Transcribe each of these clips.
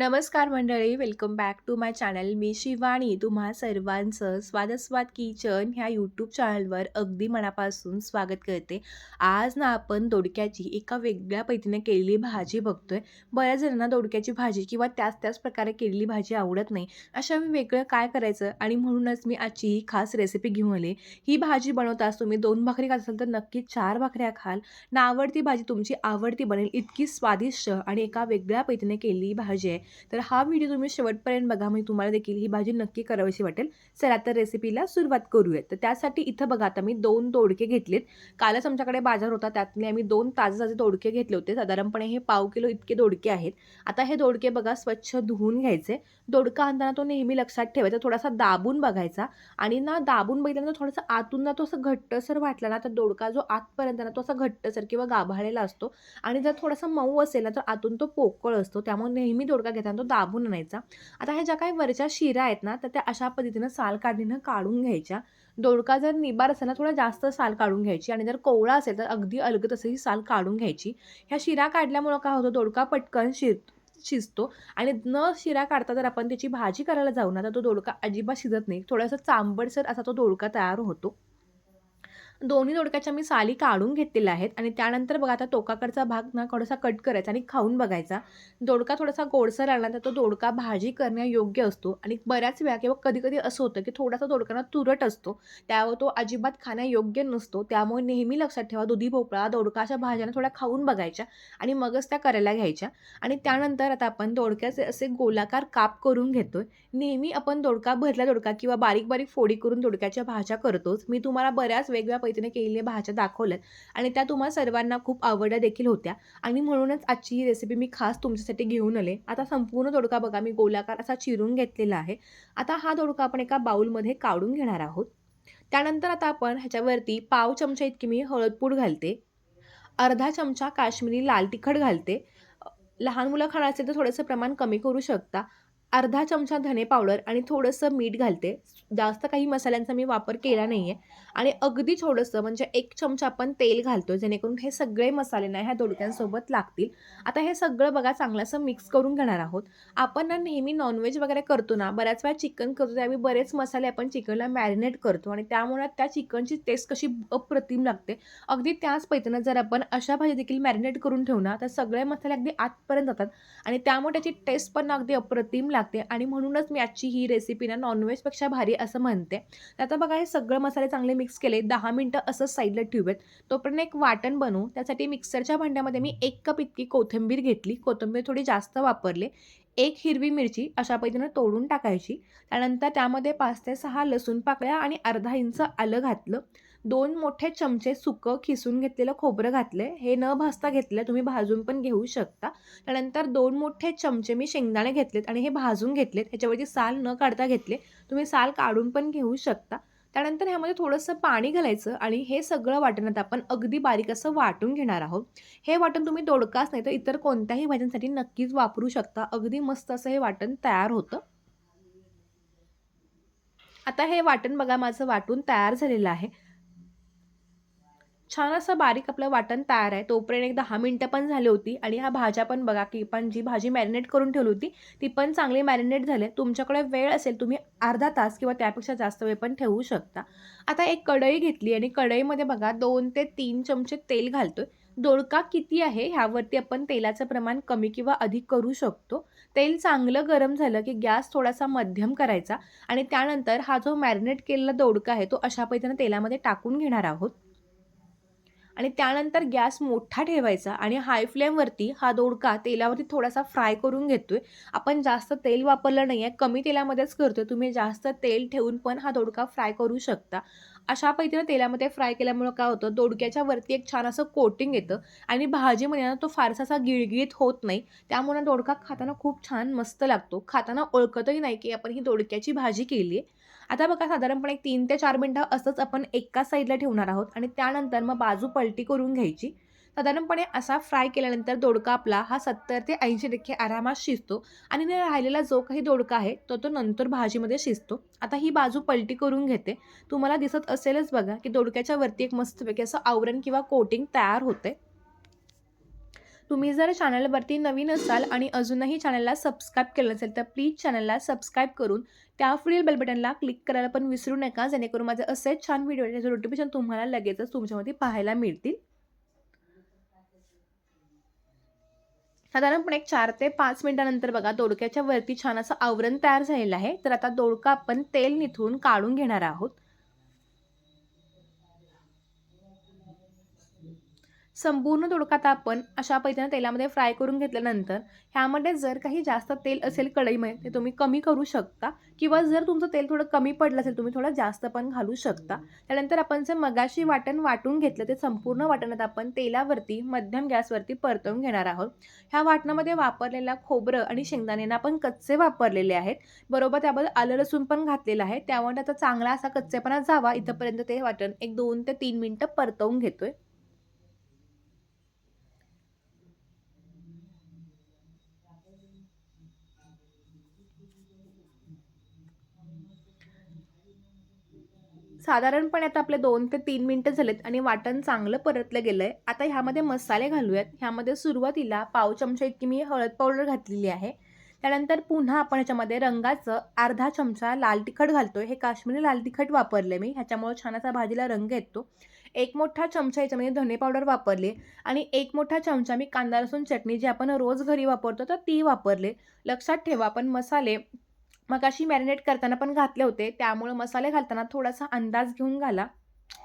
नमस्कार मंडळी welcome back to my channel मी शिवाणी तुम्हा सर्वांचं स्वादस्वाद किचन ह्या यूट्यूब चॅनलवर अगदी मनापासून स्वागत करते. आज ना आपण दोडक्याची एका वेगळ्या पद्धतीने केलेली भाजी बघतोय. बऱ्याच जणांना दोडक्याची भाजी किंवा त्याच त्याच प्रकारे केलेली भाजी आवडत नाही. अशा मी वेगळं काय करायचं? आणि म्हणूनच मी आजची ही खास रेसिपी घेऊन आले. ही भाजी बनवताच तुम्ही दोन भाकरी खात असाल तर नक्की चार भाकऱ्या खाल. ना आवडती भाजी तुमची आवडती बनेल. इतकी स्वादिष्ट आणि एका वेगळ्या पद्धतीने केलेली भाजी आहे. तर हा व्हिडिओ तुम्ही शेवटपर्यंत बघा म्हणजे तुम्हाला देखील ही भाजी नक्की करावीशी वाटेल. चला तर रेसिपीला सुरुवात करूयात. तर त्यासाठी इथं बघा आता मी दोन दोडके घेतलेत. कालच आमच्याकडे बाजार होता त्यातले आम्ही दोन ताजे ताजे दोडके घेतले होते. साधारणपणे हे पाव किलो इतके दोडके आहेत. आता हे दोडके बघा स्वच्छ धुवून घ्यायचे. दोडका आणताना तो नेहमी लक्षात ठेवायचा थोडासा दाबून बघायचा. आणि ना दाबून बघितल्यानंतर थोडासा आतून ना तो असं घट्टसर वाटला ना तर दोडका जो आतपर्यंत ना तो असा घट्टसर किंवा गाभाळलेला असतो. आणि जर थोडासा मऊ असेल ना तर आतून तो पोकळ असतो. त्यामुळे नेहमी दोडका घेताना तो दाबून आणायचा. आता ह्या ज्या काही वरच्या शिरा आहेत ना तर त्या अशा पद्धतीनं साल काढणीनं काढून घ्यायच्या. दोडका जर निबार असेल ना थोडा जास्त साल काढून घ्यायची आणि जर कोवळा असेल तर अगदी अलगत असं ही साल काढून घ्यायची. ह्या शिरा काढल्यामुळं काय होतं दोडका पटकन शिर शिजतो आणि न शिरा काढता जर आपण त्याची भाजी करायला जाऊ ना तर तो दोडका अजिबात शिजत नाही. थोडासा चांबडसर असा तो दोडका तयार होतो. दोन्ही दोडक्याच्या मी साली काढून घेतलेल्या आहेत आणि त्यानंतर बघा आता टोकाकडचा भाग ना थोडासा कट करायचा आणि खाऊन बघायचा. दोडका थोडासा गोडसर आला तर तो दोडका भाजी करण्यायोग्य असतो आणि बऱ्याच वेळा किंवा कधी कधी असं होतं की थोडासा दोडकाना तुरट असतो त्यावर तो अजिबात खाण्यायोग्य नसतो. त्यामुळे नेहमी लक्षात ठेवा दुधी भोपळा दोडकाच्या भाज्यांना थोड्या खाऊन बघायच्या आणि मगच त्या करायला घ्यायच्या. आणि त्यानंतर आता आपण दोडक्याचे असे गोलाकार काप करून घेतोय. नेहमी आपण दोडका भरला दोडका किंवा बारीक बारीक फोडी करून दोडक्याच्या भाज्या करतोच. मी तुम्हाला बऱ्याच वेगवेगळ्या पद्धतीने केलेल्या भाज्या दाखवल्यात. आणि त्या तुम्हाला सर्वांना खूप आवडल्या देखील होत्या. आणि म्हणूनच आजची ही रेसिपी मी खास तुमच्यासाठी घेऊन आले. आता संपूर्ण दोडका बघा मी गोलाकार असा चिरून घेतलेला आहे. आता हा दोडका आपण एका बाउलमध्ये काढून घेणार आहोत. त्यानंतर आता आपण ह्याच्यावरती पाव चमचा इतकी मी हळदपूड घालते. अर्धा चमचा काश्मीरी लाल तिखट घालते. लहान मुलं खाणार असेल तर थोडंसं प्रमाण कमी करू शकता. अर्धा चमचा धने पावडर आणि थोडंसं मीठ घालते. जास्त काही मसाल्यांचा मी वापर केला नाही आहे आणि अगदी थोडंसं म्हणजे एक चमचा आपण तेल घालतो जेणेकरून हे सगळे मसाले ना ह्या दोडक्यांसोबत लागतील. आता हे सगळं बघा चांगलंसं मिक्स करून घेणार आहोत. आपण ना नेहमी नॉनव्हेज वगैरे करतो ना बऱ्याच वेळा चिकन करतो त्यावेळी बरेच मसाले आपण चिकनला मॅरिनेट करतो आणि त्यामुळे त्या चिकनची टेस्ट कशी अप्रतिम लागते. अगदी त्याच पद्धतीनं जर आपण अशा भाजी देखील मॅरिनेट करून ठेवू ना तर सगळे मसाले अगदी आतपर्यंत जातात. आणि त्यामुळे त्याची टेस्ट पण अगदी अप्रतिम लागते. आणि म्हणूनच मी आजची ही रेसिपी ना नॉनव्हेजपेक्षा भारी असं म्हणते. आता बघा हे सगळं मसाले चांगले मिक्स केले. दहा मिनटं असंच साईडला ठेवूयात. तोपर्यंत एक वाटण बनवू. त्यासाठी मिक्सरच्या भांड्यामध्ये मी एक कप इतकी कोथिंबीर घेतली. कोथिंबीर थोडी जास्त वापरले. एक हिरवी मिरची अशा पद्धतीनं तोडून टाकायची. त्यानंतर त्यामध्ये पाच ते सहा लसूण पाकळ्या आणि अर्धा इंच आलं घातलं. दोन मोठे चमचे सुकं खिसून घेतलेलं खोबरं घातलं हे न भाजता घेतलं तुम्ही भाजून पण घेऊ शकता. त्यानंतर दोन मोठे चमचे मी शेंगदाणे घेतलेत आणि हे भाजून घेतलेत. ह्याच्यावरती साल न काढता घेतले. तुम्ही साल काढून पण घेऊ शकता. त्यानंतर ह्यामध्ये थोडंसं पाणी घालायचं आणि हे सगळं वाटणात आपण अगदी बारीक असं वाटून घेणार आहोत. हे वाटण तुम्ही दोडकाच नाही तर इतर कोणत्याही भाज्यांसाठी नक्कीच वापरू शकता. अगदी मस्त असं हे वाटण तयार होतं. आता हे वाटण बघा माझं वाटून तयार झालेलं आहे. छान असं बारीक आपलं वाटण तयार आहे. तोपर्यंत एक दहा मिनटं पण झाली होती आणि ह्या भाज्या पण बघा की पण जी भाजी मॅरिनेट करून ठेवली होती ती पण चांगली मॅरिनेट झाली. तुमच्याकडे वेळ असेल तुम्ही अर्धा तास किंवा त्यापेक्षा जास्त वेळ पण ठेवू शकता. आता एक कढई घेतली आणि कढईमध्ये बघा दोन ते तीन चमचे तेल घालतोय. दोडका किती आहे ह्यावरती आपण तेलाचं प्रमाण कमी किंवा अधिक करू शकतो. तेल चांगलं गरम झालं की गॅस थोडासा मध्यम करायचा आणि त्यानंतर हा जो मॅरिनेट केलेला दोडका आहे तो अशा पद्धतीनं तेलामध्ये टाकून घेणार आहोत. आणि त्यानंतर गॅस मोठा ठेवायचा आणि हाय फ्लेमवरती हा दोडका तेलावरती थोडासा फ्राय करून घेतोय. आपण जास्त तेल वापरलं नाही आहे कमी तेलामध्येच करतो तुम्ही जास्त तेल ठेवून पण हा दोडका फ्राय करू शकता. अशा पद्धतीनं तेलामध्ये फ्राय केल्यामुळं काय होतं दोडक्याच्या वरती एक छान असं कोटिंग येतं आणि भाजी म्हणजे तो फारसा असा गिळगिळीत होत नाही. त्यामुळे दोडका खाताना खूप छान मस्त लागतो. खाताना ओळखतही नाही की आपण ही दोडक्याची भाजी केली आहे आता बघा साधारणपणे एक तीन ते चार मिनटं असंच आपण एका साईडला ठेवणार आहोत आणि त्यानंतर मग बाजू पलटी करून घ्यायची. साधारणपणे असा फ्राय केल्यानंतर दोडका आपला हा सत्तर ते ऐंशी टक्के आरामात शिजतो आणि राहिलेला जो काही दोडका आहे तो तो नंतर भाजीमध्ये शिजतो. आता ही बाजू पलटी करून घेते. तुम्हाला दिसत असेलच बघा की दोडक्याच्या वरती एक मस्तपैकी असं आवरण किंवा कोटिंग तयार होते तुम्ही जर चॅनलवरती नवीन असाल आणि अजूनही चॅनलला सबस्क्राईब केलं नसेल तर प्लीज चॅनलला सबस्क्राईब करून त्या पुढील बेलबटनला क्लिक करायला पण विसरू नका जेणेकरून माझे असेच छान व्हिडिओ नोटिफिकेशन तुम्हाला लगेचच तुमच्यामध्ये पाहायला मिळतील. साधारणपणे एक चार ते पाच मिनिटानंतर बघा दोडक्याच्या वरती छान असं आवरण तयार झालेलं आहे. तर आता दोडका आपण तेल निथळून काढून घेणार आहोत. संपूर्ण तोडकात आपण अशा पद्धतीने तेलामध्ये फ्राय करून घेतल्यानंतर ह्यामध्ये जर काही जास्त तेल असेल कढईमध्ये ते तुम्ही कमी करू शकता. किंवा जर तुमचं तेल थोडं कमी पडलं असेल तुम्ही थोडं जास्त पण घालू शकता. त्यानंतर आपण जे मगाशी वाटण वाटून घेतलं ते संपूर्ण वाटणात आपण तेलावरती मध्यम गॅसवरती परतवून घेणार आहोत. ह्या वाटणामध्ये वापरलेला खोबरं आणि शेंगदाण्यांना आपण कच्चे वापरलेले आहेत. बरोबर त्याबद्दल आलं लसूण पण घातलेलं आहे. त्यामुळे त्याचा चांगला असा कच्चेपणा जावा. इथंपर्यंत ते वाटण एक दोन ते तीन मिनटं परतवून घेतोय. साधारणपणे आता आपले दोन ते तीन मिनटं झालेत आणि वाटण चांगलं परतलं गेलं आहे आता ह्यामध्ये मसाले घालूयात. ह्यामध्ये सुरुवातीला पाव चमचा इतकी मी हळद पावडर घातलेली आहे. त्यानंतर पुन्हा आपण ह्याच्यामध्ये रंगाचं अर्धा चमचा लाल तिखट घालतोय. हे काश्मीरी लाल तिखट वापरले मी. ह्याच्यामुळे छान असा भाजीला रंग येतो. एक मोठा चमचा याच्यामध्ये धने पावडर वापरले आणि एक मोठा चमचा मी कांदा लसूण चटणी जी आपण रोज घरी वापरतो तर ती वापरले. लक्षात ठेवा आपण मसाले मग अशी मॅरिनेट करताना पण घातले होते. त्यामुळे मसाले घालताना थोडासा अंदाज घेऊन घाला.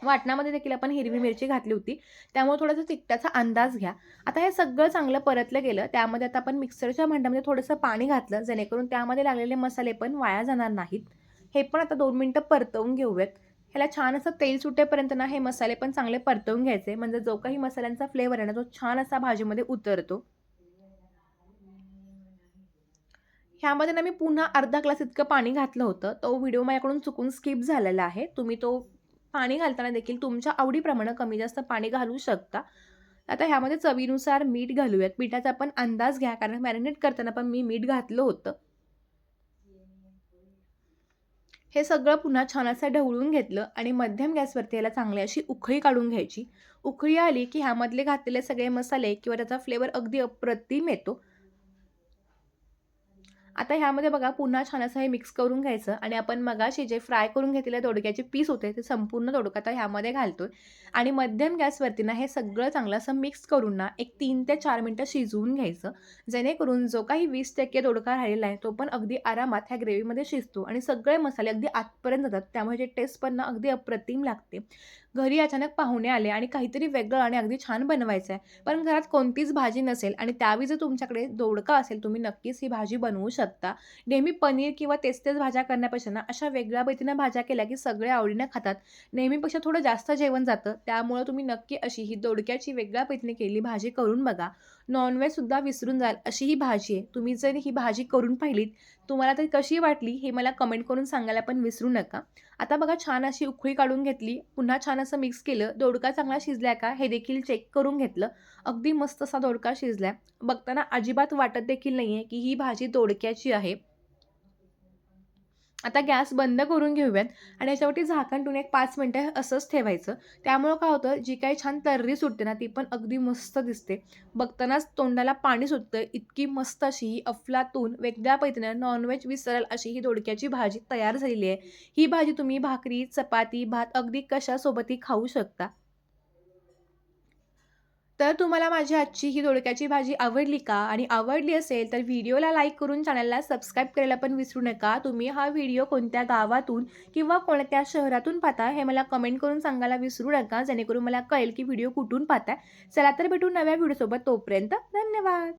वाटणामध्ये देखील आपण हिरवी मिरची घातली होती. त्यामुळे थोडासा तिखटाचा अंदाज घ्या. आता हे सगळं चांगलं परतलं गेलं. त्यामध्ये आता आपण मिक्सरच्या भांड्यामध्ये थोडंसं पाणी घातलं. जेणेकरून त्यामध्ये लागलेले मसाले पण वाया जाणार नाहीत. हे पण आता दोन मिनटं परतवून घेऊयात. ह्याला छान असं तेल सुटेपर्यंत ना हे मसाले पण चांगले परतवून घ्यायचे. म्हणजे जो काही मसाल्यांचा फ्लेवर आहे ना तो छान असा भाजीमध्ये उतरतो. ह्यामध्ये ना मी पुन्हा अर्धा ग्लास इतकं पाणी घातलं होतं. तो व्हिडिओ माझ्याकडून चुकून स्किप झालेला आहे. तुम्ही तो पाणी घालताना देखील तुमच्या आवडीप्रमाणे कमी जास्त पाणी घालू शकता. आता ह्यामध्ये चवीनुसार मीठ घालूयात. मिठाचा पण अंदाज घ्या कारण मॅरिनेट करताना पण मी मीठ घातलं होतं. हे सगळं पुन्हा छान असं ढवळून घेतलं आणि मध्यम गॅसवरती याला चांगली अशी उखळी काढून घ्यायची. उखळी आली की ह्यामधले घातलेले सगळे मसाले किंवा त्याचा फ्लेवर अगदी अप्रतिम येतो. आता ह्यामध्ये बघा पुन्हा छान असं हे मिक्स करून घ्यायचं आणि आपण मगाशी जे फ्राय करून घेतलेल्या दोडक्याचे पीस होते ते संपूर्ण दोडका आता ह्यामध्ये घालतोय. आणि मध्यम गॅसवरती ना हे सगळं चांगलं असं मिक्स करून ना एक तीन ते चार मिनटं शिजवून घ्यायचं. जेणेकरून जो काही वीस टक्के दोडका राहिलेला आहे तो पण अगदी आरामात ह्या ग्रेव्हीमध्ये शिजतो आणि सगळे मसाले अगदी आतपर्यंत जातात. त्यामुळे जे टेस्ट पण ना अगदी अप्रतिम लागते. घरी अचानक पाहुणे आले आणि काहीतरी वेगळं आणि अगदी छान बनवायचं आहे पण घरात कोणतीच भाजी नसेल आणि त्यावेळी जर तुमच्याकडे दोडका असेल तुम्ही नक्कीच ही भाजी बनवू शकता नेहमी पनीर किंवा तेच तेच भाज्या करण्यापेक्षा ना अशा वेगळ्या पद्धतीनं भाज्या केल्या की सगळे आवडीनं खातात. नेहमीपेक्षा थोडं जास्त जेवण जातं. त्यामुळं तुम्ही नक्की अशी ही दोडक्याची वेगळ्या पद्धतीने केलेली भाजी करून बघा. नॉनव्हेजसुद्धा विसरून जाल अशी ही भाजी आहे. तुम्ही जर ही भाजी करून पाहिलीत तुम्हाला तर कशी वाटली हे मला कमेंट करून सांगायला पण विसरू नका. आता बघा छान अशी उखळी काढून घेतली. पुन्हा छान असं मिक्स केलं. दोडका चांगला शिजला का हे देखील चेक करून घेतलं. अगदी मस्त असा दोडका शिजला बघताना अजिबात वाटत देखील नाही आहे की ही भाजी दोडक्याची आहे. आता गॅस बंद करून घेऊयात. आणि याच्यावरती झाकण ठेवून एक पाच मिनटं असंच ठेवायचं. त्यामुळं काय होतं जी काही छान तर्री सुटते ना ती पण अगदी मस्त दिसते. बघतानाच तोंडाला पाणी सुटतं इतकी मस्त अशी ही अफलातून वेगळ्या पैतीनं नॉनव्हेज विसरल अशी ही दोडक्याची भाजी तयार झालेली आहे. ही भाजी तुम्ही भाकरी चपाती भात अगदी कशासोबतही खाऊ शकता. तर तुम्हाला माझी आजची ही दोडक्याची भाजी आवडली का आणि आवडली असेल तर व्हिडिओला लाईक करून चॅनलला सबस्क्राईब करायला पण विसरू नका. तुम्ही हा व्हिडिओ कोणत्या गावातून किंवा कोणत्या शहरातून पाहता हे मला कमेंट करून सांगायला विसरू नका जेणेकरून मला कळेल की व्हिडिओ कुठून पाहताय. चला तर भेटू नव्या व्हिडिओसोबत तोपर्यंत धन्यवाद.